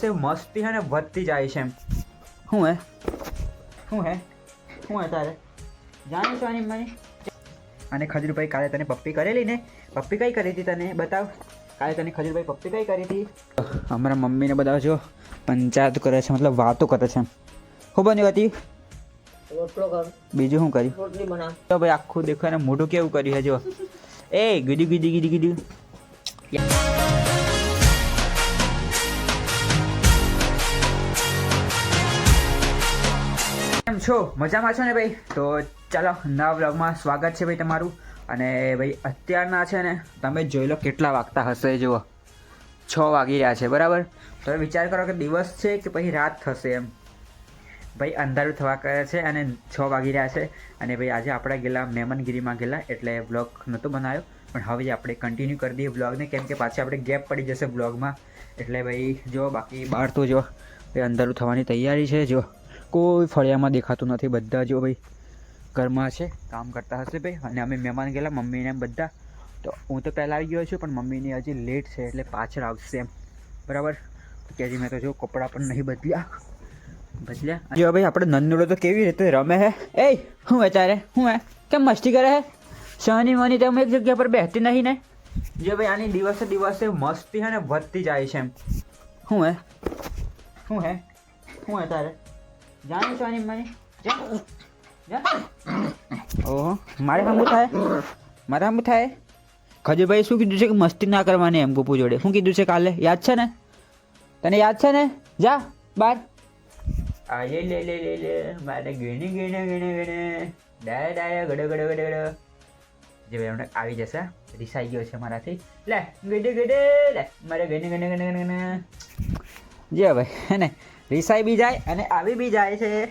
તે મસ્તી છે ને વધતી જાય છે એમ. શું હે? શું હે? શું હે તારે? જાણું છું આની મને અને ખજૂરભાઈ કાલે તને પપ્પી કરેલી ને? પપ્પી કઈ કરી હતી તને? બતાવ. કાલે તને ખજૂરભાઈ પપ્પી કઈ કરી હતી? અમારા મમ્મીને બધા જો પંચાયત કરે છે મતલબ વાતો કરે છે શું બન્યું હતી બીજું શું કર્યું? તો ભાઈ આખું દેખો ને મોઢું કેવું કર્યું છે જો. એ ગીડી ગીડી ગીડી ગીડી છો? મજામાં છો ને ભાઈ? તો ચાલો, નવા વ્લોગમાં સ્વાગત છે ભાઈ તમારું. અને ભાઈ, અત્યારના છે ને, તમે જોઈ લો કેટલા વાગતા હશે, જુઓ. છ વાગી રહ્યા છે, બરાબર? તો વિચાર કરો કે દિવસ છે કે પછી રાત થશે એમ. ભાઈ, અંધારું થવા કરે છે અને છ વાગી રહ્યા છે. અને ભાઈ, આજે આપણે ગયેલા મહેમાનગીરીમાં ગયેલા, એટલે બ્લોગ નહોતો બનાવ્યો. પણ હવે આપણે કન્ટિન્યુ કરી દઈએ બ્લોગને કેમ કે પાછી આપણે ગેપ પડી જશે બ્લોગમાં એટલે ભાઈ જો બાકી બહાર તો જો ભાઈ, અંધારું થવાની તૈયારી છે જો કોઈ ફળિયામાં દેખાતું નથી. બધા જો ભાઈ ઘરમાં છે, કામ કરતા હશે ભાઈ. અને અમે મહેમાન ગયેલા મમ્મીને એમ બધા. તો હું તો પહેલાં આવી ગયો છું, પણ મમ્મીની હજી લેટ છે, એટલે પાછળ આવશે એમ. બરાબર? કે મેં તો જો કપડાં પણ નહીં બદલ્યા. બદલ્યા. જો ભાઈ, આપણે નંદુડો તો કેવી રીતે રમે હે? એ હે હું શું હે? કેમ મસ્તી કરે હે? શની મની તેમ એક જગ્યા પર બેસતી નહીં ને. જો ભાઈ, આની દિવસે દિવસે મસ્તી હે ને વધતી જાય છે એમ. શું હે? શું હે? શું હે તારે? જાણું તો આની મની ઓહો મારે હમું થાય? મારે હમું થાય? ખજુભાઈ શું કીધું છે કે મસ્તી ના કરવાની એમ ગોપુ જોડે? શું કીધું છે કાલે? યાદ છે ને? તને યાદ છે ને? જા બાર. આજે લે લે લે લે મારે ગીણી ગીણે ગીણે ગીણે. ડાયા ડાયા ગડો ગડો ગડો ગડો. જે ભાઈ હમણાં આવી જશે. રિસાઈ ગયો છે મારાથી. લે ગડે ગડે લે. મારે ગીણે ગીણે ગીણે ગીણે. જે ભાઈ હે ને? રિસાઈ બી જાય અને આવી બી જાય છે.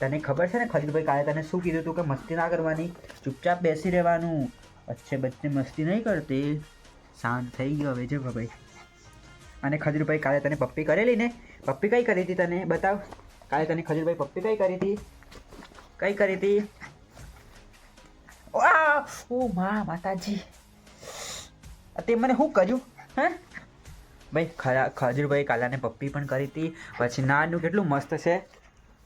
તને ખબર છે ને, ખલીલભાઈ કાલે તને શું કીધું તું કે મસ્તી ના કરવાની? ચૂપચાપ બેસી રહેવાનું. વચ્ચે બચ્ચે મસ્તી નહીં કરતી. શાંત થઈ ગયો હવે, જે ભાઈ. અને ખજૂરભાઈ કાલે તને પપ્પી કરેલી ને? પપ્પી કઈ કરી હતી તને? બતાવ. કાલે તને ખજૂરભાઈ પપ્પી કઈ કરી હતી? કઈ કરી હતી! ઓ મા, માતાજી. તે મને શું કર્યું હે? ભાઈ, ખરા ખજૂરભાઈ કાલાને પપ્પી પણ કરી હતી. પછી નાનું કેટલું મસ્ત છે.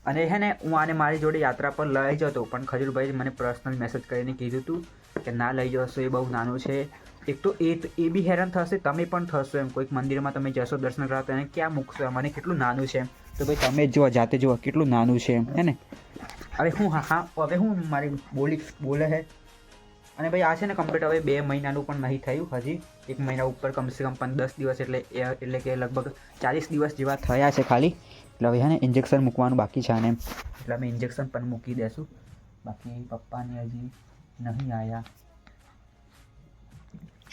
અને હે ને, હું આને મારી જોડે યાત્રા પર લઈ જતો, પણ ખજૂરભાઈ મને પર્સનલ મેસેજ કરીને કીધું હતું કે ના લઈ જશો, એ બહુ નાનું છે. એક તો એ એ બી હેરાન થશે, તમે પણ થશો એમ. કોઈક મંદિરમાં તમે જશો, દર્શન કરવા તો એને ક્યાં મૂકશો મને કેટલું નાનું છે એમ? તો ભાઈ, તમે જુઓ, જાતે જુઓ, કેટલું નાનું છે એમ, હે ને? હવે હું, હા હા, હવે હું મારી બોલી, બોલે છે અને ભાઈ આ છે ને કમ્પ્લીટ હવે બે મહિનાનું પણ નહીં થયું હજી. એક મહિના ઉપર કમસે કમ પણ દસ દિવસ એટલે એટલે કે લગભગ ચાલીસ દિવસ જેવા થયા છે ખાલી. એટલે હવે હે ને ઇન્જેક્શન મૂકવાનું બાકી છે અને એટલે અમે ઇન્જેક્શન પણ મૂકી દેશું. બાકી પપ્પાને હજી નહીં આવ્યા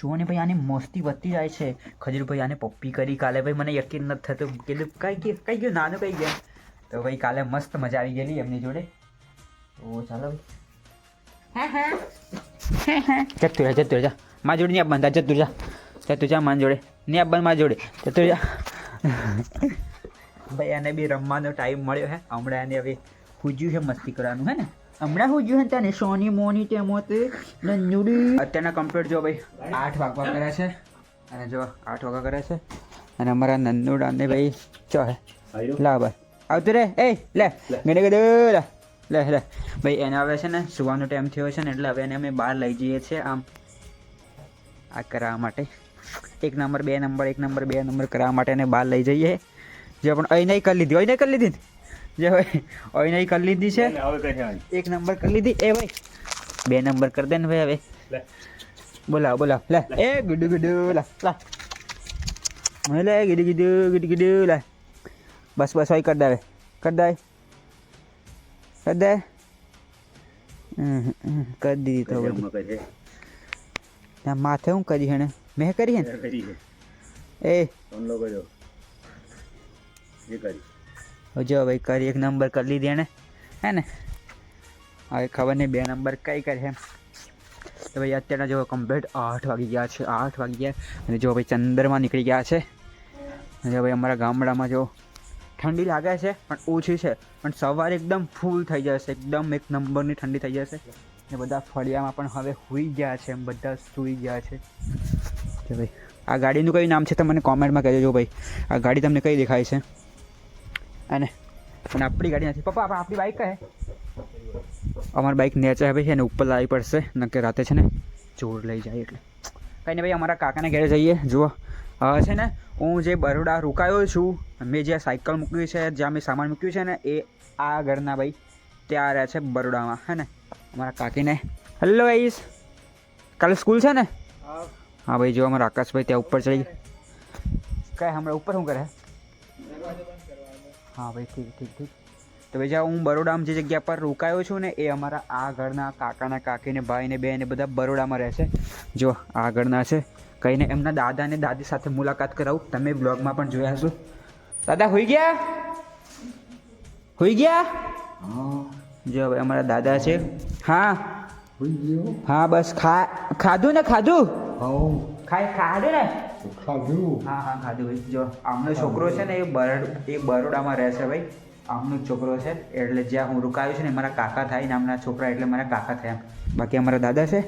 જુઓ ને ભાઈ આની મસ્તી વધતી જાય છે. ખજૂરભાઈ આને પપ્પી કરી કાલે. ભાઈ મને યકીન નથી થતું. કીધું, કઈ કઈ ગયું? નાનું કઈ ગયા? તો ભાઈ કાલે મસ્ત મજા આવી ગયેલી એમની જોડે. તો ચાલો ભાઈ. જતું જા મા જોડે નહીં આપવાનું જતું જા. જતું જા માન જોડે. નહીં આપવાનું મા જોડે. જતું જા. ભાઈ એને બી રમવાનો ટાઈમ મળ્યો હે. હમણાં એને હવે હુજ્યું છે મસ્તી કરવાનું હે ને? હમણાં હુજ્યું છે ને તને સોની મોની તે મોતે નંજુડી. અત્યારના કમ્પ્લીટ જો ભાઈ. આઠ વાગવા કરે છે. અને જો આઠ વાગવા કરે છે. અને અમારા નંદુડા ને ભાઈ ચો હે? લા ભાઈ. આવતું રે. એ લે. ગડે કીધું લે. લે લે. ભાઈ એને હવે છે ને સુવાનો ટાઈમ થયો છે ને એટલે હવે એને અમે બહાર લઈ જઈએ છીએ. આમ આ કરાવવા માટે. એક નંબર બે નંબર એક નંબર બે નંબર કરાવવા માટે એને બહાર લઈ જઈએ. જે પણ અહીં નહીં કરી લીધી અહીં નહીં કરી લીધી. જે ભાઈ અહીં નહીં કરી લીધી છે. એક નંબર કરી લીધી. એ ભાઈ બે નંબર કરી દે ને ભાઈ હવે. બોલાવ બોલાવ. લે એ ગુડુ ગુડુ લા લા. મને લે ગીડુ ગીડુ ગીડુ ગીડુ લે. બસ બસ હોય કરી દે કરી દે. કરી દે હમ, હમ, કરી દીધી તો બધું. ના માથે હું કરી હેણે? મેં કરી હે ને એ. જો ભાઈ કરી એક નંબર કરી લીધી એને હે ને હવે ખબર નહીં બે નંબર કઈ કરે એમ તો ભાઈ અત્યારના જો કમ્પ્લીટ આઠ વાગી ગયા છે આઠ વાગી ગયા. અને જો ભાઈ ચંદ્રમાં નીકળી ગયા છે. જો ભાઈ અમારા ગામડામાં જો ઠંડી લાગે છે, પણ ઓછી છે. પણ સવારે એકદમ ફૂલ થઈ જશે. એકદમ એક નંબરની ઠંડી થઈ જશે. ને બધા ફળિયામાં પણ હવે સૂઈ ગયા છે. એમ બધા સૂઈ ગયા છે. કે ભાઈ, આ ગાડીનું કયું નામ છે તમે મને કોમેન્ટમાં કહેજો ભાઈ. આ ગાડી તમને કઈ દેખાય છે? અને અને આપણી ગાડી નથી. પપ્પા, આપણે બાઇક કહે અમારી બાઇક નેચે ભાઈ અને ઉપર લાવી પડશે. નકે રાતે છે ને, ચોર લઈ જાય એટલે. કંઈ નહીં ભાઈ, અમારા કાકાને ઘેરે જઈએ. જુઓ. છે ને હું જે બરોડા રોકાયો છું મેં જે સાયકલ મૂક્યું છે જ્યાં મેં સામાન મૂક્યું છે ને એ આ ઘરના ભાઈ ત્યાં રહે છે બરોડામાં હે ને? અમારા કાકીને. હેલો આઈશ કાલે સ્કૂલ છે ને? હા. ભાઈ જો અમારા આકાશભાઈ ત્યાં ઉપર ચડી કાંઈ હમણાં ઉપર શું કરે? હા ભાઈ ઠીક ઠીક ઠીક. તો ભાઈ જ્યાં હું બરોડામાં જે જગ્યા પર રોકાયો છું ને એ અમારા આ ઘરના કાકાના કાકીને ભાઈને બેને બધા બરોડામાં રહે છે. જો આ ઘરના છે. કહીને એમના દાદા અને દાદી સાથે મુલાકાત કરાવું. તમે બ્લોગમાં પણ જોયા હશો. દાદા હોઈ ગયા? હોઈ ગયા? જો ભાઈ અમારા દાદા છે. હા. હા બસ. ખા ખાધું ને ખાધું? ખાઈ ખાધું ને? હા હા ખાધું. ભાઈ જો આમનો છોકરો છે ને એ બરોડ એ બરોડામાં રહે છે ભાઈ. આમનો છોકરો છે. એટલે જ્યાં હું રોકાયો છું ને મારા કાકા થાય નામના છોકરા એટલે મારા કાકા થયા. બાકી અમારા દાદા છે.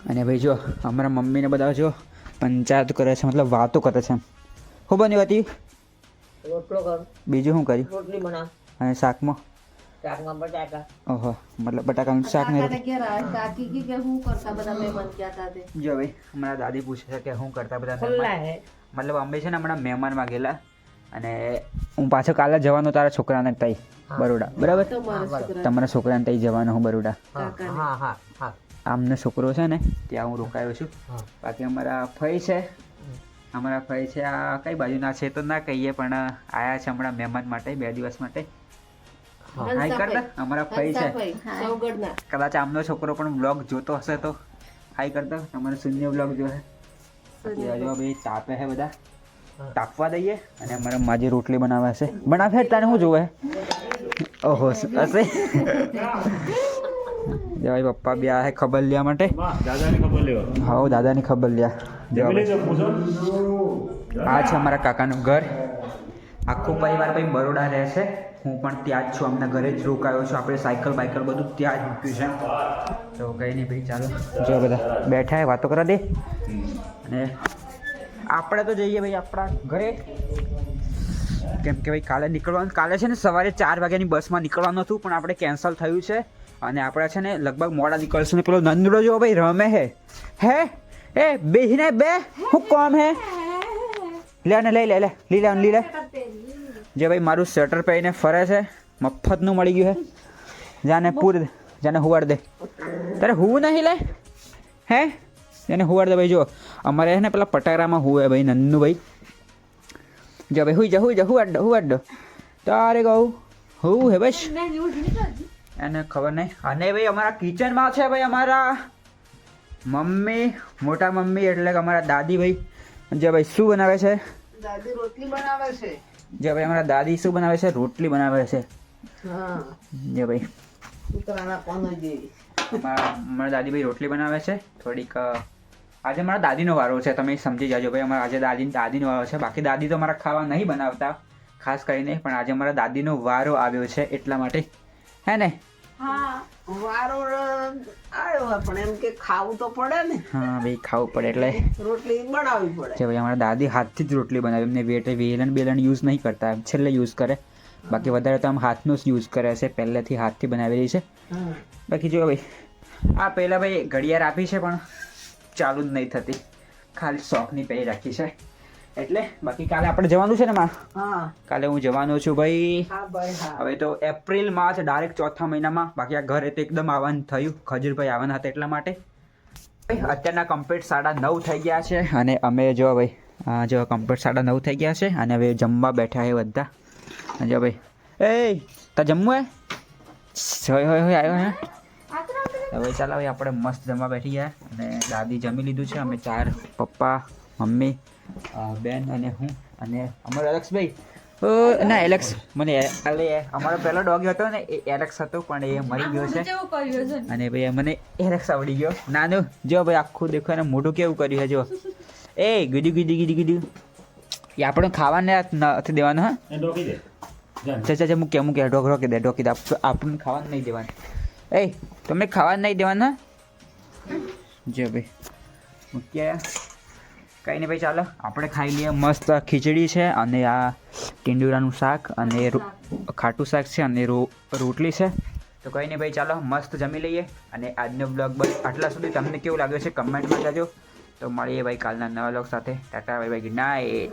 અને ભાઈ જો અમારા મમ્મીને બધા જો પંચાયત કરે છે મતલબ વાતો કરે છે. શું બન્યું હતી બીજું શું કર્યું? અને શાકમાં? શાકમાં બટાકા. ઓહો મતલબ બટાકાનું શાક નહીં જો ભાઈ મારા દાદી પૂછે છે કે શું કરતા બધા મતલબ અમે છે ને હમણાં મહેમાનમાં ગયેલા અને હું પાછો કાલે જવાનો તારા છોકરાને તઈ બરોડા બરાબર? તમારા છોકરા તમારા છોકરાને તઈ જવાનો હું બરોડા. હા હા હા હા. આમનો છોકરો છે ને ત્યાં હું રોકાયો છું. બાકી અમારા ફઈ છે. અમારા ફઈ છે આ કઈ બાજુના છે તો ના કહીએ પણ આયા છે હમણાં મહેમાન માટે બે દિવસ માટે. હાઈ કરતા અમારા ફઈ છે. કદાચ આમનો છોકરો પણ બ્લોગ જોતો હશે તો હાઈ કરતા અમારો શૂન્ય બ્લોગ જોશે હજુ ભાઈ તાપે છે બધા. તાપવા દઈએ અને અમારા માજી રોટલી બનાવે છે બનાવે તને શું જોવે? ઓહો હશે. જે ભાઈ પપ્પા બી આ ખબર લેવા માટે. દાદાને ખબર લેવા હા દાદાની ખબર લ્યા. આ છે અમારા કાકાનું ઘર. આખો પરિવાર ભાઈ બરોડા રહે છે. હું પણ ત્યાં જ છું અમને ઘરે જ રોકાયો છું. આપણે સાયકલ બાયકલ બધું ત્યાં જ મૂક્યું છે. તો કંઈ નહીં ભાઈ ચાલો. જો બધા બેઠા વાતો કરવા દે. અને આપણે તો જઈએ ભાઈ આપણા ઘરે. કેમ કે ભાઈ કાલે નીકળવાનું કાલે છે ને સવારે ચાર વાગ્યાની બસમાં નીકળવાનું હતું, પણ આપણે કેન્સલ થયું છે. અને આપણે છે ને લગભગ મોડા નીકળશું ને પેલો નંદડો જો ભાઈ રમે હે. હે? એ, બેહીને બે? હું કોમ હે? લે ને લઈ લે લે. લી લે લી લે. જે ભાઈ મારું સ્વેટર પહેરીને ફરે છે, મફતનું મળી ગયું હે. જાને પૂર દે, જાને હુવાડ દે. તારે હું નહીં લે? હે? એને હુવાડ દે ભાઈ જો અમારે છે ને પેલા પટારામાં હુવે ભાઈ નંદુ ભાઈ જો ભાઈ હુઈ જા હુઈ જા હુવાડ હુવાડ તારે કહું હું હે બસ એને ખબર નહીં અને ભાઈ અમારા કિચનમાં છે ભાઈ અમારા મમ્મી મોટા મમ્મી એટલે કે અમારા દાદી ભાઈ જે ભાઈ શું બનાવે છે દાદી રોટલી બનાવે છે જે ભાઈ અમારા દાદી શું બનાવે છે રોટલી બનાવે છે જે ભાઈ અમારા દાદી ભાઈ રોટલી બનાવે છે થોડીક આજે મારા દાદીનો વારો છે તમે સમજી જાજો ભાઈ અમારા આજે દાદી દાદીનો વારો છે. બાકી દાદી તો મારા ખાવા નહીં બનાવતા ખાસ કરીને પણ આજે મારા દાદીનો વારો આવ્યો છે એટલા માટે. હે ને? વારો આવ્યો પણ એમ કે ખાવું તો પડે ને. હા ભાઈ ખાવું પડે એટલે. રોટલી બનાવવી પડે. ભાઈ અમારા દાદી હાથથી જ રોટલી બનાવી એમને વેટે વેલણ બેલણ યુઝ નહીં કરતા છેલ્લે યુઝ કરે. બાકી વધારે તો આમ હાથનો જ યુઝ કરે છે પહેલેથી હાથથી બનાવેલી છે. બાકી જો ભાઈ આ પહેલાં ભાઈ ઘડિયાળ આપી છે પણ. ચાલુ જ નહીં થતી. ખાલી શોખની પહેરી રાખી છે. એટલે બાકી કાલે આપણે જવાનું છે ને માં? હા. કાલે હું જવાનો છું ભાઈ. હવે તો એપ્રિલમાં છે ડાયરેક્ટ ચોથા મહિનામાં. બાકી આ ઘરે તો એકદમ આવવાનું થયું. ખજૂરભાઈ આવવાના હતા એટલા માટે. ભાઈ અત્યારના કમ્પ્લીટ સાડા નવ થઈ ગયા છે અને અમે જો ભાઈ જો કમ્પ્લીટ સાડા નવ થઈ ગયા છે અને હવે જમવા બેઠા છે બધા. જો ભાઈ એ તા જમવું હે? હોય હોય હોય આવ્યો હે? હવે ચાલો ભાઈ આપણે મસ્ત જમવા બેઠી ગયા અને દાદી જમી લીધું છે. અમે ચાર પપ્પા મમ્મી બેન અને હું અને અમારો એલેક્સભાઈ ના એલેક્સ. મને એટલે અમારો પહેલો ડોગ હતો ને એ એલેક્સ હતો પણ એ મરી ગયો છે. અને ભાઈ મને એલેક્સ આવડી ગયો. નાનું જો ભાઈ આખું દેખો એને મોઢું કેવું કર્યું છે જો. એ ગીડી ગીડી ગીડી ગીડી એ આપણે ખાવાને નથી દેવાનું હા? એ ડોકી દે. જાન. ચાચા ચાચા મૂકે મૂકે ઢોક રોકી દે ઢોકી દે. આપણને ખાવાનું નહીં દેવાનું. એ, તમે ખાવા નહીં દેવાના? જો ભાઈ. મૂક્યા કંઈ નહીં ભાઈ, ચાલો. આપણે ખાઈ લઈએ મસ્ત ખીચડી છે અને આ ટીંડુરાનું શાક અને ખાટું શાક છે અને રોટલી છે. તો કંઈ નહીં ભાઈ, ચાલો. મસ્ત જમી લઈએ. અને આજનો બ્લોગ બસ આટલા સુધી તમને કેવું લાગે છે કમેન્ટમાં કહેજો તો મળીએ ભાઈ કાલના નવા બ્લોગ સાથે. ટાટા ભાઈ ભાઈ ગુડ નાઇટ.